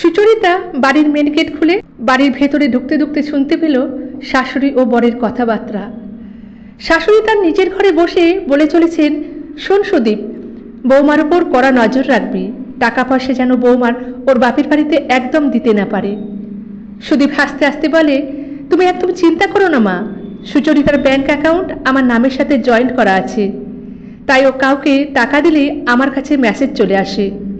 সুচরিতা বাড়ির main gate খুলে বাড়ির ভেতরে ঢুকতে ঢুকতে শুনতে পেল শাশুড়ি ও বরের কথাবার্তা। শাশুড়ি তার নিজের ঘরে বসে বলে চলেছেন, শোন সুদীপ, বৌমার ওপর কড়া নজর রাখবি। টাকা পয়সা যেন বৌমার ওর বাপের বাড়িতে একদম দিতে না পারে। সুদীপ হাসতে হাসতে বলে, তুমি একদম চিন্তা করো না মা। সুচরিতার ব্যাংক অ্যাকাউন্ট আমার নামের সাথে জয়েন্ট করা আছে। তাই ও কাউকে টাকা দিলে আমার কাছে মেসেজ চলে আসে।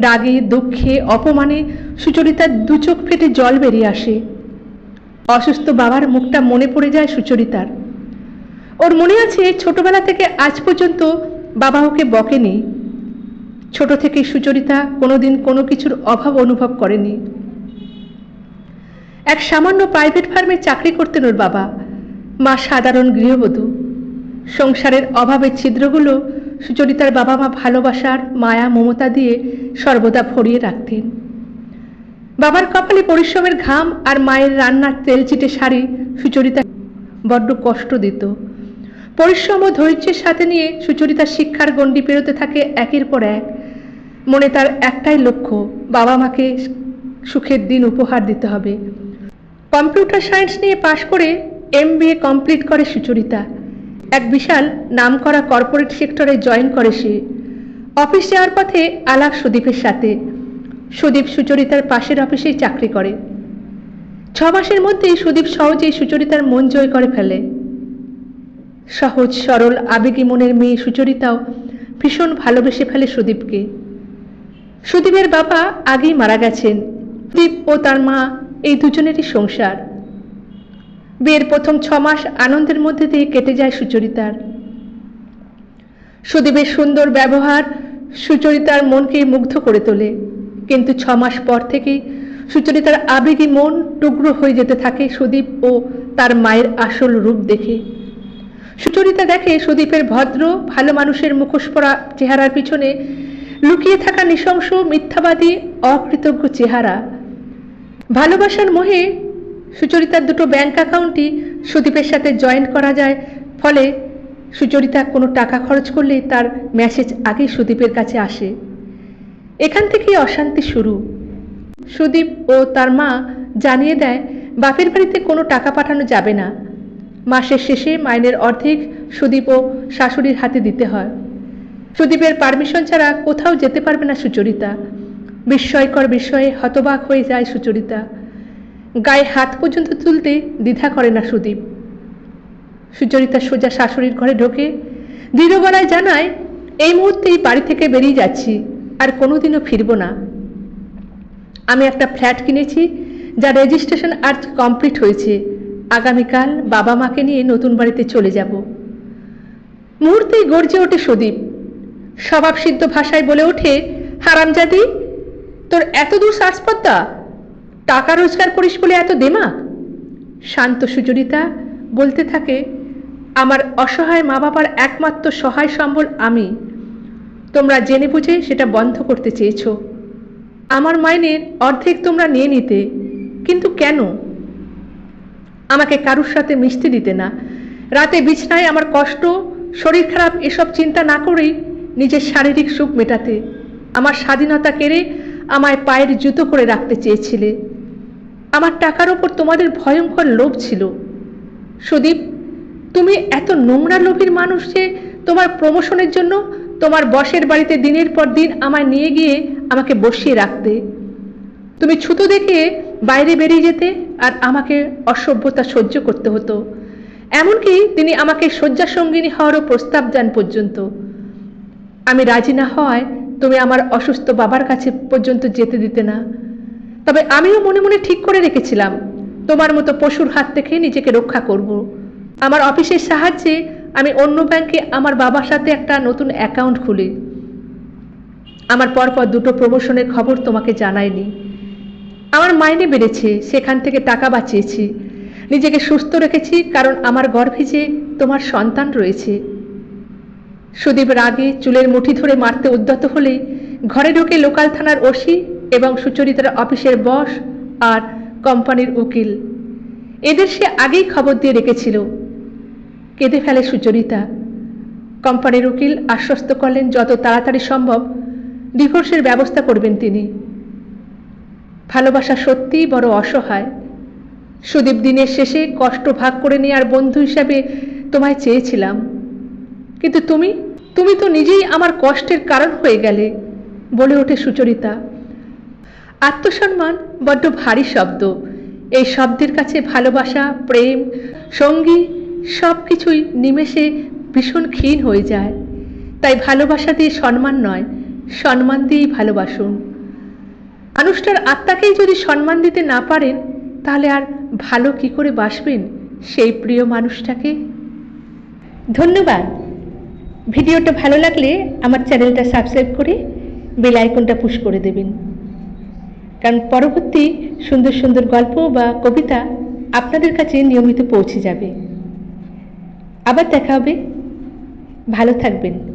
রাগে, দুঃখে, অপমানে সুচরিতার দু চোখ ফেটে জল বেরিয়ে আসে। অসুস্থ বাবার মুখটা মনে পড়ে যায় সুচরিতার। ওর মনে আছে ছোটবেলা থেকে আজ পর্যন্ত বাবা ওকে বকেনি। ছোট থেকে সুচরিতা কোনোদিন কোনো কিছুর অভাব অনুভব করেনি। এক সামান্য প্রাইভেট ফার্মে চাকরি করতেন ওর বাবা। মা সাধারণ গৃহবধূ। সংসারের অভাবের ছিদ্রগুলো সুচরিতার বাবা মা ভালোবাসার মায়া, মমতা দিয়ে সর্বদা ভরিয়ে রাখতেন। বাবার কপালে পরিশ্রমের ঘাম আর মায়ের রান্নার তেল চিটে শাড়ি সুচরিতা বড্ড কষ্ট দিত। পরিশ্রম ও ধৈর্যের সাথে নিয়ে সুচরিতা শিক্ষার গণ্ডি পেরোতে থাকে একের পর এক। মনে তার একটাই লক্ষ্য বাবা মাকে সুখের দিন উপহার দিতে হবে। কম্পিউটার সায়েন্স নিয়ে পাশ করে এম কমপ্লিট করে সুচরিতা। এক বিশাল নামকরা কর্পোরেট সেক্টরে জয়েন করে সে। অফিস যাওয়ার পথে আলাপ সুদীপের সাথে। সুদীপ সুচরিতার পাশের অফিসেই চাকরি করে। ছ মাসের মধ্যেই সুদীপ সহজেই সুচরিতার মন জয় করে ফেলে। সহজ, সরল, আবেগী মনের মেয়ে সুচরিতাও ভীষণ ভালোবেসে ফেলে সুদীপকে। সুদীপের বাবা আগেই মারা গেছেন। সুদীপ ও তার মা এই দুজনেরই সংসার। বিয়ের প্রথম ছ মাস আনন্দের মধ্যে দিয়ে কেটে যায় সুচরিতার। সুদীপের সুন্দর ব্যবহার সুচরিতার মনকে মুগ্ধ করে তোলে। কিন্তু ছ মাস পর থেকেই সুচরিতার আবেগী মন টুকরো হয়ে যেতে থাকে সুদীপ ও তার মায়ের আসল রূপ দেখে। সুচরিতা দেখে সুদীপের ভদ্র, ভালো মানুষের মুখোশ পরা চেহারার পিছনে লুকিয়ে থাকা নৃশংস, মিথ্যাবাদী, অকৃতজ্ঞ চেহারা। ভালোবাসার মোহে সুচরিতার দুটো ব্যাংক অ্যাকাউন্টই সুদীপের সাথে জয়েন্ট করা যায়। ফলে সুচরিতা কোনো টাকা খরচ করলেই তার মেসেজ আগেই সুদীপের কাছে আসে। এখান থেকেই অশান্তি শুরু। সুদীপ ও তার মা জানিয়ে দেয়, বাপের বাড়িতে কোনো টাকা পাঠানো যাবে না। মাসের শেষে মাইনের অর্ধেক সুদীপ ও শাশুড়ির হাতে দিতে হয়। সুদীপের পারমিশন ছাড়া কোথাও যেতে পারবে না সুচরিতা। বিস্ময়কর বিষয়ে হতবাক হয়ে যায় সুচরিতা। গায়ে হাত পর্যন্ত তুলতে দ্বিধা করে না সুদীপ। সুচরিতা সোজা শাশুড়ির ঘরে ঢোকে দৃঢ় গলায় জানায়, এই মুহূর্তেই বাড়ি থেকে বেরিয়ে যাচ্ছি, আর কোনোদিনও ফিরবো না। আমি একটা ফ্ল্যাট কিনেছি, যা রেজিস্ট্রেশন আজ কমপ্লিট হয়েছে। আগামীকাল বাবা মাকে নিয়ে নতুন বাড়িতে চলে যাব। মুহূর্তেই গর্জে ওঠে সুদীপ। স্বভাবসিদ্ধ ভাষায় বলে ওঠে, হারামজাদি, তোর এত দূর শ্বাসপদ্মা টাকা রোজগার করিস বলে এত দেমা? শান্ত সুচরিতা বলতে থাকে, আমার অসহায় মা বাবার একমাত্র সহায় সম্বল আমি। তোমরা জেনে বুঝে সেটা বন্ধ করতে চেয়েছো। আমার মাইনের অর্ধেক তোমরা নিয়ে নিতে, কিন্তু কেন? আমাকে কারুর সাথে মিশতে দিতে না। রাতে বিছনায় আমার কষ্ট, শরীর খারাপ এসব চিন্তা না করেই নিজের শারীরিক সুখ মেটাতে, আমার স্বাধীনতা কেড়ে আমায় পায়ের জুতো করে রাখতে চেয়েছিলে। আমার টাকার ওপর তোমাদের ভয়ঙ্কর লোভ ছিল। সুদীপ, তুমি এত নোংরা লোভীর মানুষ যে তোমার প্রমোশনের জন্য তোমার বসের বাড়িতে দিনের পর দিন আমায় নিয়ে গিয়ে আমাকে বসিয়ে রাখতে। তুমি ছুতো দেখে বাইরে বেরিয়ে যেতে আর আমাকে অসভ্যতা সহ্য করতে হতো। এমনকি তিনি আমাকে শয্যা সঙ্গিনী হওয়ারও প্রস্তাব দেন পর্যন্ত। আমি রাজি না হওয়ায় তুমি আমার অসুস্থ বাবার কাছে পর্যন্ত যেতে দিতে না। তবে আমিও মনে মনে ঠিক করে রেখেছিলাম, তোমার মতো পশুর হাত থেকে নিজেকে রক্ষা করব। আমার অফিসের সাহায্যে আমি অন্য ব্যাংকে আমার বাবার সাথে একটা নতুন অ্যাকাউন্ট খুলি। আমার পরপর দুটো প্রমোশনের খবর তোমাকে জানাইনি। আমার মাইনে বেড়েছে, সেখান থেকে টাকা বাঁচিয়েছি। নিজেকে সুস্থ রেখেছি, কারণ আমার গর্ভে যে তোমার সন্তান রয়েছে। সুদীপ রাগে চুলের মুঠি ধরে মারতে উদ্যত হলেই ঘরে ঢুকে লোকাল থানার ওসি এবং সুচরিতার অফিসের বস আর কোম্পানির উকিল। এদের সে আগেই খবর দিয়ে রেখেছিল। কেঁদে ফেলে সুচরিতা। কোম্পানির উকিল আশ্বস্ত করলেন, যত তাড়াতাড়ি সম্ভব ডিভোর্সের ব্যবস্থা করবেন তিনি। ভালোবাসা সত্যিই বড় অসহায়। সুদীপ দিনের শেষে কষ্ট ভাগ করে নেওয়ার বন্ধু হিসাবে তোমায় চেয়েছিলাম। কিন্তু তুমি তুমি তো নিজেই আমার কষ্টের কারণ হয়ে গেলে, বলে ওঠে সুচরিতা। আত্মসম্মান বড্ড ভারী শব্দ। এই শব্দের কাছে ভালোবাসা, প্রেম, সঙ্গী সব কিছুই নিমেষে ভীষণ ক্ষীণ হয়ে যায়। তাই ভালোবাসা দিয়ে সম্মান নয়, সম্মান দিয়েই ভালোবাসুন। মানুষটার আত্মাকেই যদি সম্মান দিতে না পারেন, তাহলে আর ভালো কি করে বাসবেন সেই প্রিয় মানুষটাকে? ধন্যবাদ। ভিডিওটা ভালো লাগলে আমার চ্যানেলটা সাবস্ক্রাইব করে বেল আইকনটা পুশ করে দেবেন। কারণ পরবর্তী সুন্দর সুন্দর গল্প বা কবিতা আপনাদের কাছে নিয়মিত পৌঁছে যাবে। আবার দেখা হবে। ভালো থাকবেন।